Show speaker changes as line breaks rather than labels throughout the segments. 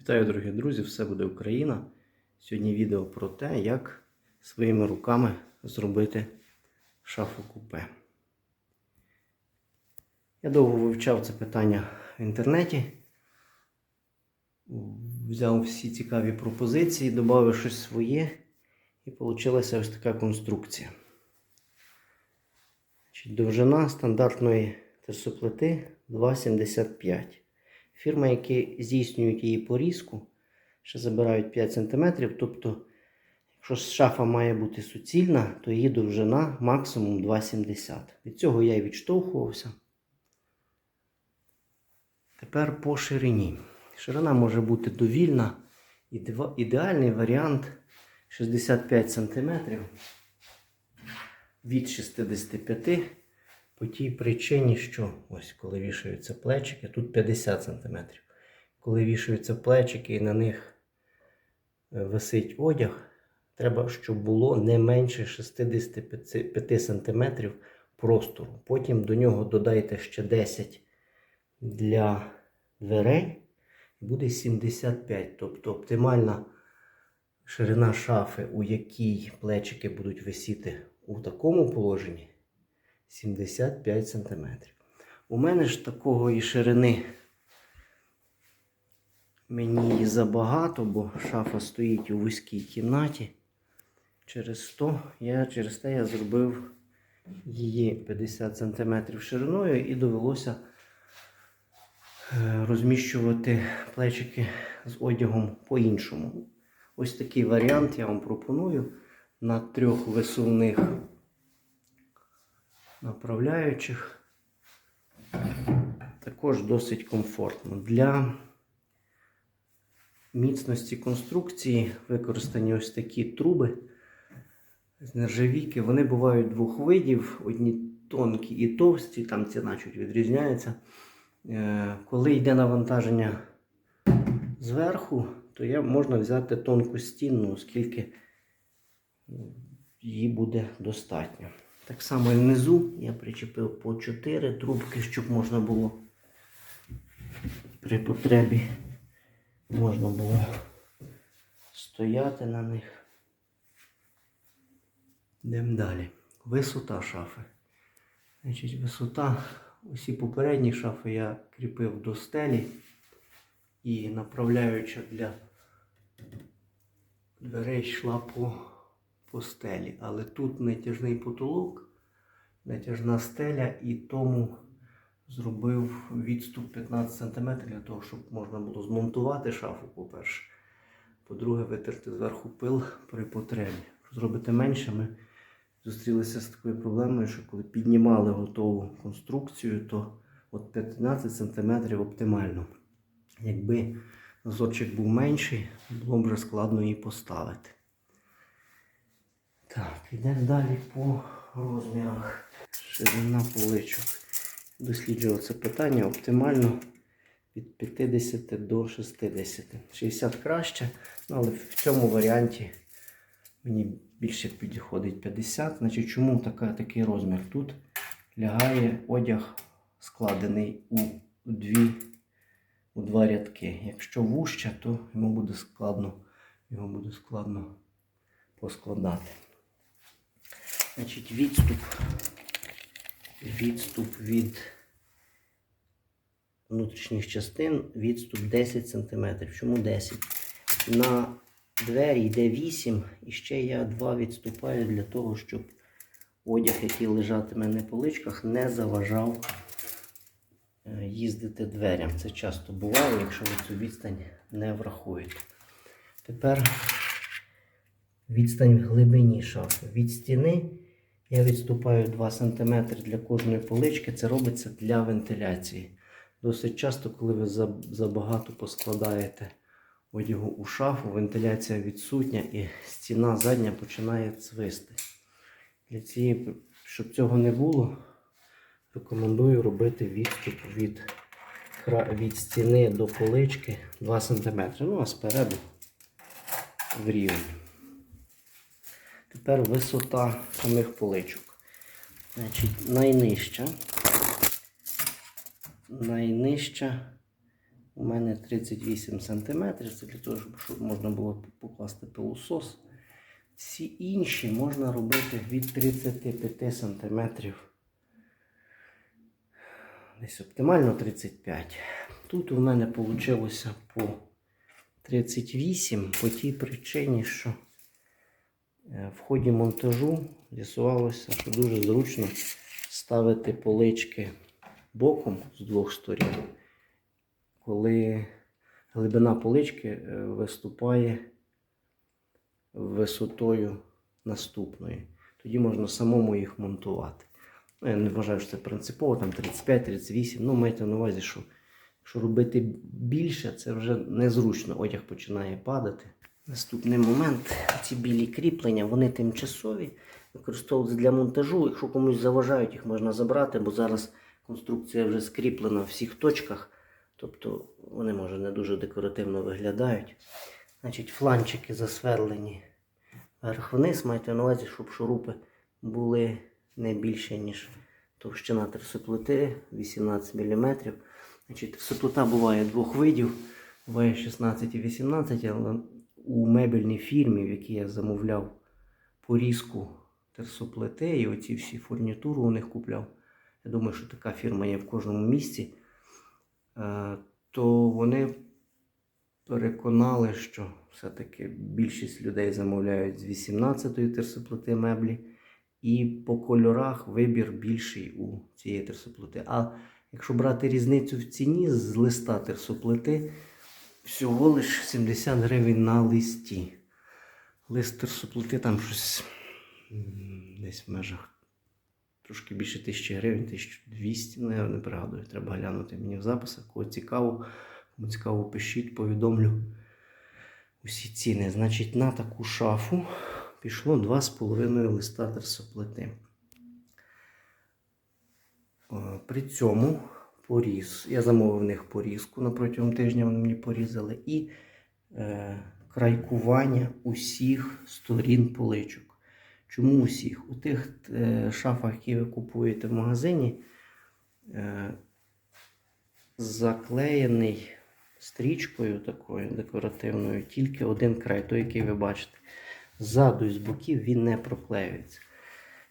Вітаю, дорогі друзі! Все буде Україна. Сьогодні відео про те, як своїми руками зробити шафу купе. Я довго вивчав це питання в інтернеті. Взяв всі цікаві пропозиції, додав щось своє, і вийшла ось така конструкція. Довжина стандартної терсоплити 2,75 Фірма, які здійснюють її порізку, ще забирають 5 см. Тобто, якщо шафа має бути суцільна, то її довжина максимум 2,70 Від цього я і відштовхувався. Тепер по ширині. Ширина може бути довільна. Ідеальний варіант 65 см від 65 по тій причині, що ось коли вішаються плечики, тут 50 см. Коли вішаються плечики і на них е, висить одяг, треба, щоб було не менше 65 см простору. Потім до нього додайте ще 10 для дверей, буде 75. Тобто оптимальна ширина шафи, у якій плечики будуть висіти у такому положенні. 75 см. У мене ж такої ширини мені її забагато, бо шафа стоїть у вузькій кімнаті. Через 100 я через те я зробив її 50 см шириною і довелося е, розміщувати плечики з одягом по-іншому. Ось такий варіант я вам пропоную на трьох висувних направляючих. Також досить комфортно. Для міцності конструкції використані ось такі труби з нержавійки. Вони бувають двох видів: одні тонкі і товсті, там ціна чуть відрізняється. Е, Коли йде навантаження зверху, то я можна взяти тонку стінну, оскільки ну, її буде достатньо. Так само і внизу я причепив по 4 трубки, щоб можна було при потребі можна було стояти на них. Йдемо далі. Висота шафи. Значить, висота. Усі попередні шафи я кріпив до стелі і направляюча для дверей йшла по по. Але тут натяжний потолок, натяжна стеля і тому зробив відступ 15 см для того, щоб можна було змонтувати шафу, по-перше. По-друге, витерти зверху пил при потребі. Зробити менше, ми зустрілися з такою проблемою, що коли піднімали готову конструкцію, то от 15 см оптимально. Якби зазорчик був менший, було б вже складно її поставити. Так, йдемо далі по розмірах. Ширина поличок. Досліджував це питання оптимально від 50 до 60. 60 краще, ну, але в цьому варіанті мені більше підходить 50. Значить, чому така, такий розмір? Тут лягає одяг складений у дві, у два рядки. Якщо вужче, то йому буде складно, його буде складно поскладати. Значить, відступ. Відступ від внутрішніх частин, відступ 10 см. Чому 10? На двері йде 8 і ще я 2 відступаю для того, щоб одяг, який лежатиме на поличках, не заважав е, їздити дверям. Це часто буває, якщо ви цю відстань не врахуєте. Тепер відстань в глибині шафи. Від стіни я відступаю 2 см для кожної полички. Це робиться для вентиляції. Досить часто, коли ви забагато поскладаєте одягу у шафу, вентиляція відсутня і стіна задня починає цвисти. Для цієї, щоб цього не було, рекомендую робити відступ від, від стіни до полички 2 см. Ну, а спереду в рівень. Тепер висота самих поличок. Значить, найнижча. Найнижча у мене 38 см. Це для того, щоб, можна було покласти пилосос. Всі інші можна робити від 35 см. Десь оптимально 35. Тут у мене вийшло по 38 по тій причині, що в ході монтажу з'ясувалося, що дуже зручно ставити полички боком з двох сторін, коли глибина полички е, виступає висотою наступної. Тоді можна самому їх монтувати. Ну, я не вважаю, що це принципово, там 35-38. Ну, майте на увазі, що якщо робити більше, це вже незручно. Одяг починає падати. Наступний момент. Ці білі кріплення, вони тимчасові, використовуються для монтажу. Якщо комусь заважають, їх можна забрати, бо зараз конструкція вже скріплена в всіх точках. Тобто вони, може, не дуже декоративно виглядають. Значить, фланчики засверлені вверх-вниз. Майте на увазі, щоб шурупи були не більше, ніж товщина трисоплити 18 мм. Значить, трисоплита буває двох видів. Буває 16 і 18, але у мебельній фірмі, в якій я замовляв порізку терсоплити і оці всі фурнітуру у них купляв. Я думаю, що така фірма є в кожному місці. Е, То вони переконали, що все-таки більшість людей замовляють з 18-ї терсоплити меблі. І по кольорах вибір більший у цієї терсоплити. А якщо брати різницю в ціні з листа терсоплити, всього лиш 70 гривень на листі. Лист терсоплити там щось десь в межах трошки більше 1000 гривень, 1200, ну я не пригадую. Треба глянути мені в записах. Кого цікаво, кому цікаво, пишіть, повідомлю усі ціни. Значить, на таку шафу пішло 2,5 листа терсоплити. Е, При цьому поріз. Я замовив в них порізку на протягом тижня вони мені порізали. І е, крайкування усіх сторін поличок. Чому усіх? У тих е, шафах, які ви купуєте в магазині, е, заклеєний стрічкою такою декоративною тільки один край, той, який ви бачите. Ззаду і з боків він не проклеюється.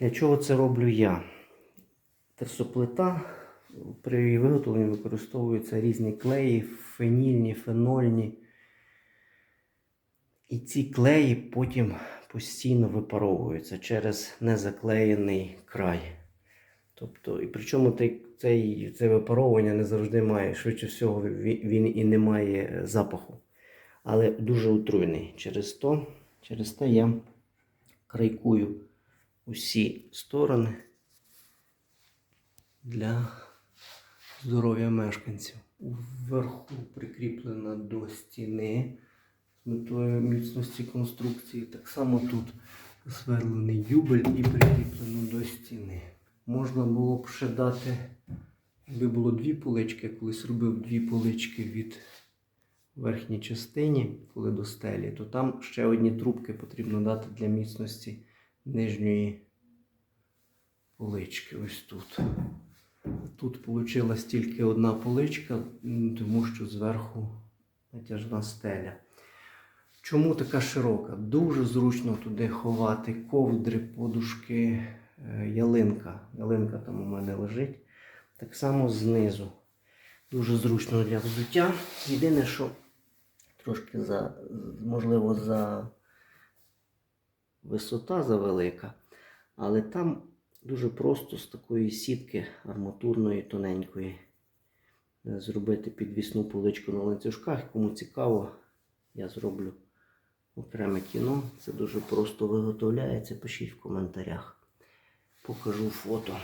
Для чого це роблю я? Терсоплита при її виготовленні використовуються різні клеї, фенільні, фенольні. І ці клеї потім постійно випаровуються через незаклеєний край. Тобто, і причому цей, це випаровування не завжди має, швидше всього, він і не має запаху. Але дуже отруйний. Через то, через те я крайкую усі сторони для здоров'я мешканців. Вверху прикріплена до стіни з метою міцності конструкції. Так само тут засверлений дюбель і прикріплено до стіни. Можна було б ще дати, якби було дві полички, я колись робив дві полички від верхній частині, коли до стелі, то там ще одні трубки потрібно дати для міцності нижньої полички. Ось тут. Тут вийшла тільки одна поличка, тому що зверху натяжна стеля. Чому така широка? Дуже зручно туди ховати ковдри, подушки, е, ялинка. Ялинка там у мене лежить. Так само знизу. Дуже зручно для взуття. Єдине, що трошки за, можливо, за висота завелика, але там дуже просто з такої сітки арматурної тоненької е, зробити підвісну поличку на ланцюжках. Кому цікаво, я зроблю окреме кіно. Це дуже просто виготовляється. Пишіть в коментарях. Покажу фото.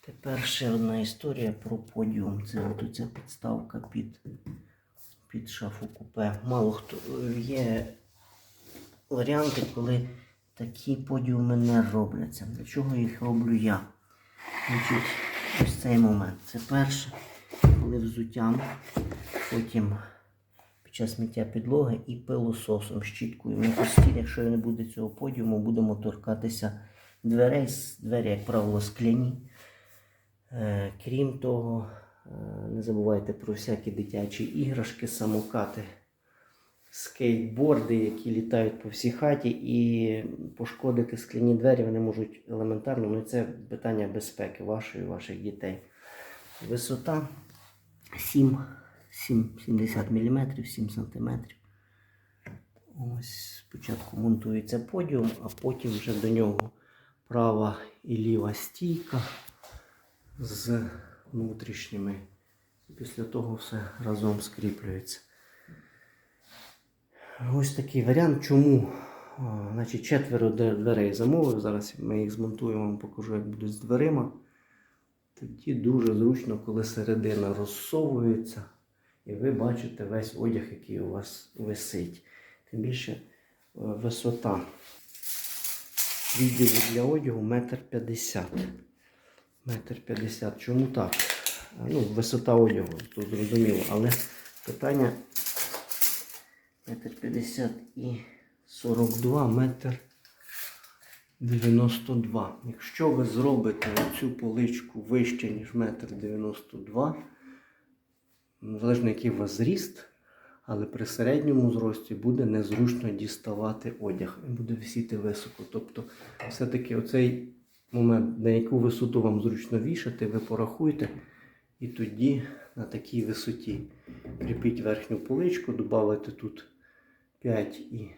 Тепер ще одна історія про подіум. Це от ця підставка під, під шафу купе. Мало хто є варіанти, коли такі подіуми не робляться. Для чого їх роблю я? Значить, ось цей момент. Це перше, коли взуттям, потім під час миття підлоги і пилососом, щіткою. Ми постійно, якщо не буде цього подіуму, будемо торкатися дверей. Двері, як правило, скляні. Е, Крім того, Е, Не забувайте про всякі дитячі іграшки, самокати, скейтборди, які літають по всій хаті, і пошкодити скляні двері вони можуть елементарно, ну це питання безпеки вашої і ваших дітей. Висота 7, 7 70 мм, 7 см. Ось спочатку монтується подіум, а потім вже до нього права і ліва стійка з внутрішніми. Після того все разом скріплюється. Ось такий варіант. Чому? Значить, четверо дверей замовив. Зараз ми їх змонтуємо, вам покажу, як будуть з дверима. Тоді дуже зручно, коли середина розсовується, і ви бачите весь одяг, який у вас висить. Тим більше е, висота відділу для одягу метр п'ятдесят. Метр п'ятдесят. Чому так? Ну, висота одягу, тут зрозуміло, але питання метр п'ятдесят і 42 метр 92. Якщо ви зробите цю поличку вище, ніж метр 92, залежно який у вас зріст, але при середньому зрості буде незручно діставати одяг. Він буде висіти високо. Тобто, все-таки оцей момент, на яку висоту вам зручно вішати, ви порахуйте. І тоді на такій висоті кріпіть верхню поличку, додавайте тут 5 і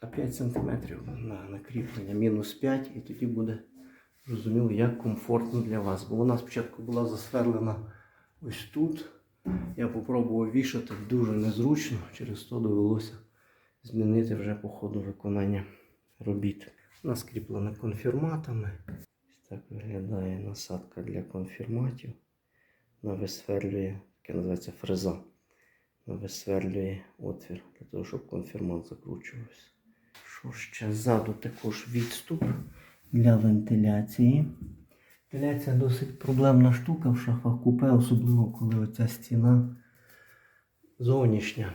та 5 см на накріплення, мінус 5, і тоді буде зрозуміло, як комфортно для вас. Бо вона спочатку була засверлена ось тут. Я попробував вішати дуже незручно, через то довелося змінити вже по ходу виконання робіт. Вона скріплена конфірматами. Ось так виглядає насадка для конфірматів. Вона висверлює, таке називається фреза. Висверлює отвір для того, щоб конфірмат закручувався. Що ще ззаду також відступ для вентиляції. Вентиляція досить проблемна штука в шафах купе, особливо коли оця стіна зовнішня.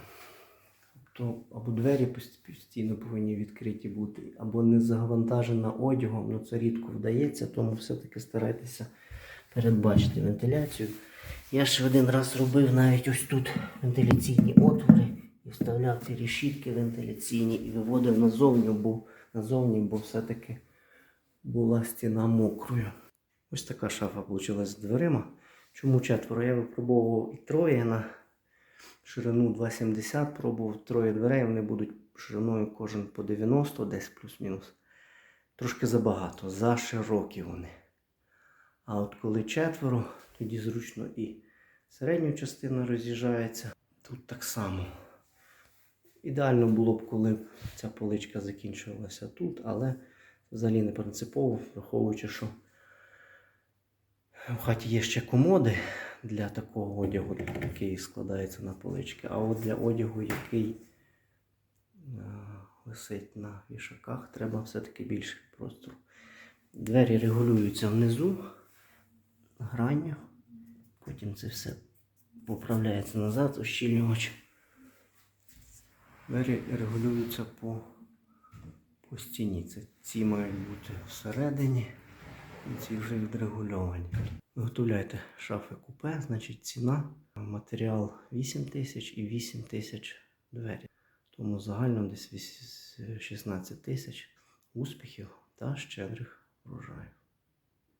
Тобто або двері постійно повинні відкриті бути, або не завантажена одягом. Ну це рідко вдається, тому все-таки старайтеся передбачити вентиляцію. Я ж один раз робив навіть ось тут вентиляційні отвори і вставляв ці решітки вентиляційні і виводив назовні, бо, назовні, бо все-таки була стіна мокрою. Ось така шафа вийшла з дверима. Чому четверо? Я випробовував і троє на ширину 2,70, пробував троє дверей, вони будуть шириною кожен по 90, десь плюс-мінус. Трошки забагато, за широкі вони. А от коли четверо, тоді зручно і середня частина роз'їжджається. Тут так само. Ідеально було б, коли ця поличка закінчувалася тут, але взагалі не принципово, враховуючи, що в хаті є ще комоди для такого одягу, який складається на полички. А от для одягу, який е, висить на вішаках, треба все-таки більше простору. Двері регулюються внизу гранню. Потім це все поправляється назад, ощільнювач. Двері регулюються по, по стіні. Це ці мають бути всередині. І ці вже відрегульовані. Виготовляйте шафи купе, значить ціна, матеріал 8 тисяч і 8 тисяч двері. Тому загально десь 16 тисяч успіхів та щедрих врожаїв.